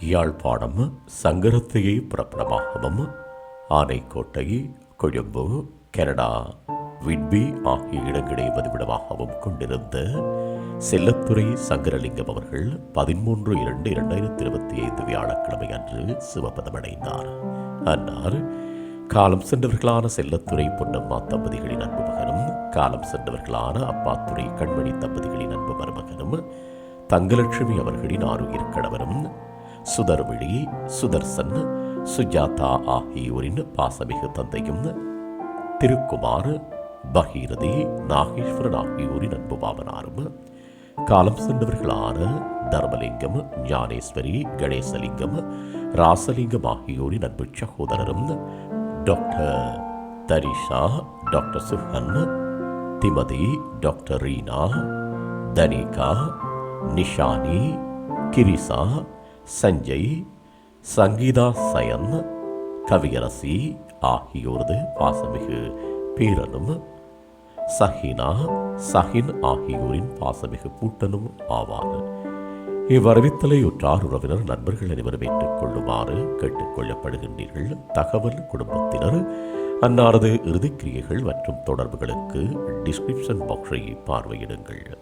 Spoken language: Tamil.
யாழ்ப்பாணம் சங்கரத்தையை பிரபலமாகவும் ஆனைக்கோட்டை கொழும்பு கனடா விட்பி ஆகிய இடங்களை வதிவிடமாகவும் கொண்டிருந்த செல்லத்துறை சங்கரலிங்கம் அவர்கள் பதிமூன்று இரண்டு இரண்டாயிரத்தி இருபத்தி ஐந்து வியாழக்கிழமை அன்று சிவபதமடைந்தார். அன்னார் காலம் சென்றவர்களான செல்லத்துறை பொன்னம்மா தம்பதிகளின் அன்பு மகனும் காலம் சென்றவர்களான அப்பாத்துறை கண்மணி தம்பதிகளின் அன்பு மருமகனும் தங்கலட்சுமி அவர்களின் ஆறுயிர் கணவரும் சுதர்விழி சுதர்சன் சுஜாதா ஆகியோரின் பாசமிகு தந்தையும் திருக்குமார் பகீரதி நாகேஸ்வரன் ஆகியோரின் அன்பு பாவனாரும் காலம் சென்றவர்களான தர்மலிங்கம் ஞானேஸ்வரி கணேசலிங்கம் ராசலிங்கம் ஆகியோரின் அன்பு சகோதரரும் doctor Tharisha doctor Suhan Timothy doctor Reena Thanika Nishani Kirisha Sanjay Sangeetha Sayan Kaviyarasi ஆகியோரது பாசமிகு பேரனும் சஹினா சஹின் ஆகியோரின் பாசமிகு பூட்டனும் ஆவார். இவ்வரவித்தலை உற்றார் உறவினர் நண்பர்கள் அனைவரும் ஏற்றுக்கொள்ளுமாறு கேட்டுக்கொள்ளப்படுகின்றீர்கள் தகவல் குடும்பத்தினர் அன்னாரது இறுதிக்கிரியைகள் மற்றும் தொடர்புகளுக்கு டிஸ்கிரிப்ஷன் பாக்ஸை பார்வையிடுங்கள்.